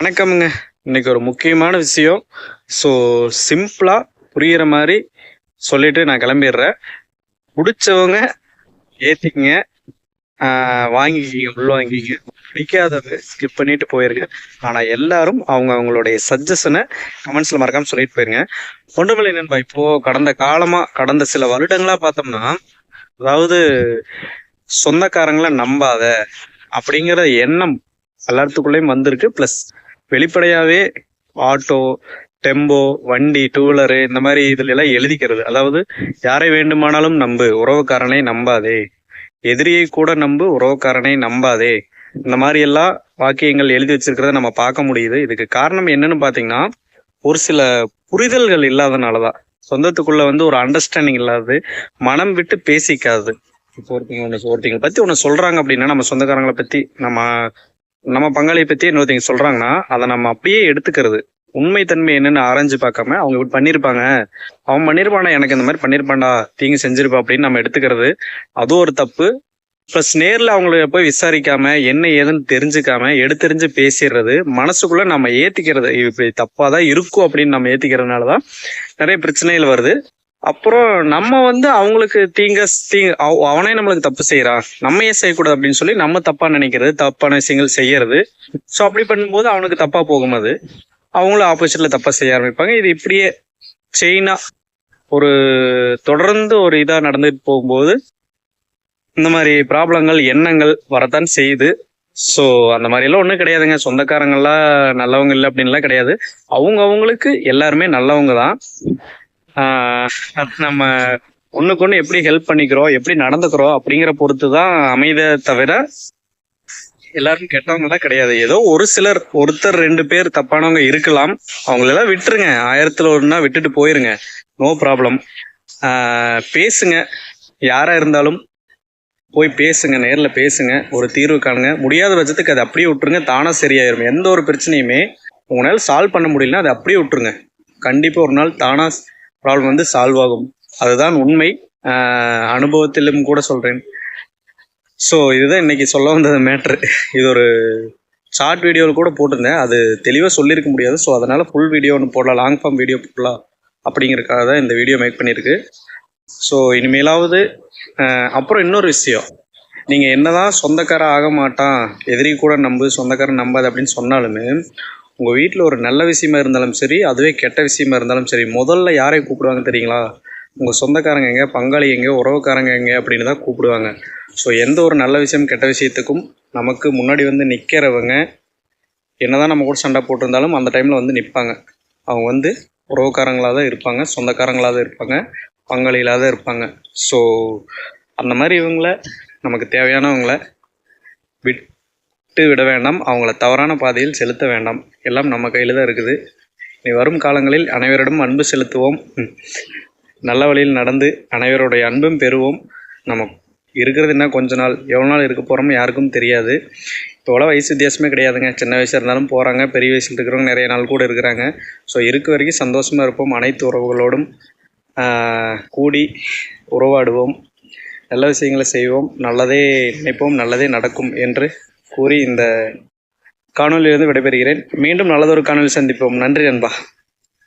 வணக்கம்ங்க. இன்னைக்கு ஒரு முக்கியமான விஷயம். ஸோ சிம்பிளாக புரிகிற மாதிரி சொல்லிட்டு நான் கிளம்பிடுறேன். பிடிச்சவங்க ஏற்றிக்கங்க வாங்கிக்கிங்க உள் வாங்கிக்கிங்க. பிடிக்காதது ஸ்கிப் பண்ணிட்டு போயிருங்க. ஆனால் எல்லாரும் அவங்க அவங்களுடைய சஜஷனை கமெண்ட்ஸில் மறக்காம சொல்லிட்டு போயிருங்க. ஒன்றுமில்லை நண்பா இப்போ கடந்த காலமாக கடந்த சில வருடங்களாக பார்த்தோம்னா அதாவது சொந்தக்காரங்களை நம்பாத அப்படிங்கிற எண்ணம் எல்லாத்துக்குள்ளேயும் வந்திருக்கு. ப்ளஸ் வெளிப்படையாவே ஆட்டோ டெம்போ வண்டி டூ வீலரு இந்த மாதிரி இதுல எல்லாம் எழுதிக்கிறது. அதாவது யாரை வேண்டுமானாலும் நம்பு உறவுக்காரனை நம்பாதே. எதிரியை கூட நம்பு உறவுக்காரனை நம்பாதே. இந்த மாதிரி எல்லாம் வாக்கியங்கள் எழுதி வச்சிருக்கிறத நம்ம பார்க்க முடியுது. இதுக்கு காரணம் என்னன்னு பாத்தீங்கன்னா ஒரு சில புரிதல்கள் இல்லாதனாலதான். சொந்தத்துக்குள்ள வந்து ஒரு அண்டர்ஸ்டாண்டிங் இல்லாதது மனம் விட்டு பேசிக்காது. இப்போ ஒருத்தங்க ஒன்று ஒருத்தங்களை பத்தி ஒன்று சொல்றாங்க அப்படின்னா நம்ம சொந்தக்காரங்களை பத்தி நம்ம நம்ம பங்காளியை பத்தி இன்னொருத்தங்க சொல்றாங்கன்னா அதை நம்ம அப்படியே எடுத்துக்கிறது. உண்மை தன்மை என்னன்னு ஆராய்ஞ்சு பார்க்காம அவங்க இப்படி பண்ணிருப்பாங்க. அவன் பண்ணிருப்பானா எனக்கு இந்த மாதிரி பண்ணிருப்பான்டா தீங்கு செஞ்சிருப்பா அப்படின்னு நம்ம எடுத்துக்கிறது. அது ஒரு தப்பு. ப்ளஸ் நேரில் அவங்கள போய் விசாரிக்காம என்ன ஏதுன்னு தெரிஞ்சுக்காம எடுத்தெறிஞ்சு பேசிடுறது. மனசுக்குள்ள நம்ம ஏத்திக்கிறது. இப்படி தப்பாதான் இருக்கும் அப்படின்னு நம்ம ஏத்திக்கிறதுனாலதான் நிறைய பிரச்சனைகள் வருது. அப்புறம் நம்ம வந்து அவங்களுக்கு தீங்க தீங்க அவ- அவனே நம்மளுக்கு தப்பு செய்யறான் நம்ம ஏன் செய்யக்கூடாது அப்படின்னு சொல்லி நம்ம தப்பா நினைக்கிறது தப்பான விஷயங்கள் செய்யறது. ஸோ அப்படி பண்ணும்போது அவனுக்கு தப்பா போகும் அது. அவங்களும் ஆப்போசிட்ல தப்பா செய்ய ஆரம்பிப்பாங்க. இது இப்படியே செயினா ஒரு தொடர்ந்து ஒரு இதா நடந்துட்டு போகும்போது இந்த மாதிரி ப்ராப்ளங்கள் எண்ணங்கள் வரத்தான் செய்யுது. ஸோ அந்த மாதிரி எல்லாம் ஒன்றும் கிடையாதுங்க. சொந்தக்காரங்கள்லாம் நல்லவங்க இல்லை அப்படின்லாம் கிடையாது. அவங்க அவங்களுக்கு எல்லாருமே நல்லவங்க தான். நம்ம ஒண்ணுக்கு ஒண்ணு எப்படி ஹெல்ப் பண்ணிக்கிறோம் எப்படி நடந்துக்கிறோம் அப்படிங்கிற பொறுத்து தான் அமைத தவிர எல்லாரும் கெட்டவங்கலாம் கிடையாது. ஏதோ ஒரு சிலர் ஒருத்தர் ரெண்டு பேர் தப்பானவங்க இருக்கலாம். அவங்களெல்லாம் விட்டுருங்க. ஆயிரத்துல ஒன்னா விட்டுட்டு போயிருங்க. நோ ப்ராப்ளம் பேசுங்க. யாரா இருந்தாலும் போய் பேசுங்க நேரில் பேசுங்க ஒரு தீர்வு காணுங்க. முடியாத பட்சத்துக்கு அதை அப்படியே விட்டுருங்க. தானா சரியாயிரும். எந்த ஒரு பிரச்சனையுமே உங்களால் சால்வ் பண்ண முடியலன்னா அதை அப்படியே விட்டுருங்க. கண்டிப்பாக ஒரு நாள் தானா ப்ராப்ளம் வந்து சால்வ் ஆகும். அதுதான் உண்மை. அனுபவத்திலும் கூட சொல்றேன். ஸோ இதுதான் இன்னைக்கு சொல்ல வந்தது மேட்ரு இது ஒரு ஷார்ட் வீடியோவில் கூட போட்டிருந்தேன். அது தெளிவாக சொல்லியிருக்க முடியாது. ஸோ அதனால் ஃபுல் வீடியோ ஒன்று போடலாம். லாங் ஃபார்ம் வீடியோ போடலாம் அப்படிங்கிறக்காக தான் இந்த வீடியோ மேக் பண்ணியிருக்கு. ஸோ இனிமேலாவது அப்புறம் இன்னொரு விஷயம். நீங்கள் என்னதான் சொந்தக்காரன் ஆக மாட்டான் எதிரி கூட நம்பு சொந்தக்காரன் நம்பாது அப்படின்னு சொன்னாலுமே உங்கள் வீட்டில் ஒரு நல்ல விஷயமா இருந்தாலும் சரி அதுவே கெட்ட விஷயமா இருந்தாலும் சரி முதல்ல யாரை கூப்பிடுவாங்க தெரியுங்களா? உங்கள் சொந்தக்காரங்க எங்க பங்காளி எங்க உறவுக்காரங்க எங்க அப்படின்னு தான் கூப்பிடுவாங்க. ஸோ எந்த ஒரு நல்ல விஷயம் கெட்ட விஷயத்துக்கும் நமக்கு முன்னாடி வந்து நிற்கிறவங்க என்னதான் நம்ம கூட சண்டை போட்டிருந்தாலும் அந்த டைமில் வந்து நிற்பாங்க அவங்க வந்து உறவுக்காரங்களாக தான் இருப்பாங்க சொந்தக்காரங்களாக தான் இருப்பாங்க பங்காளிகளாக தான் இருப்பாங்க. ஸோ அந்த மாதிரி இவங்கள நமக்கு தேவையானவங்கள விட்டு விட வேண்டாம். அவங்கள தவறான பாதையில் செலுத்த வேண்டாம். எல்லாம் நம்ம கையில் தான் இருக்குது. இனி வரும் காலங்களில் அனைவரிடம் அன்பு செலுத்துவோம். நல்ல வழியில் நடந்து அனைவருடைய அன்பும் பெறுவோம். நம்ம இருக்கிறது என்ன கொஞ்ச நாள்? எவ்வளோ நாள் இருக்க போகிறோமோ யாருக்கும் தெரியாது. இப்போலாம் வயசு வித்தியாசமே கிடையாதுங்க. சின்ன வயசாக இருந்தாலும் போகிறாங்க பெரிய வயசில் இருக்கிறவங்க நிறைய நாள் கூட இருக்கிறாங்க. ஸோ இருக்க வரைக்கும் சந்தோஷமாக இருப்போம். அனைத்து உறவுகளோடும் கூடி உறவாடுவோம். நல்ல விஷயங்களை செய்வோம். நல்லதே நினைப்போம். நல்லதே நடக்கும் என்று கூறி இந்த காணொலியிலிருந்து விடைபெறுகிறேன். மீண்டும் நல்லதொரு காணொலி சந்திப்போம். நன்றி நண்பா.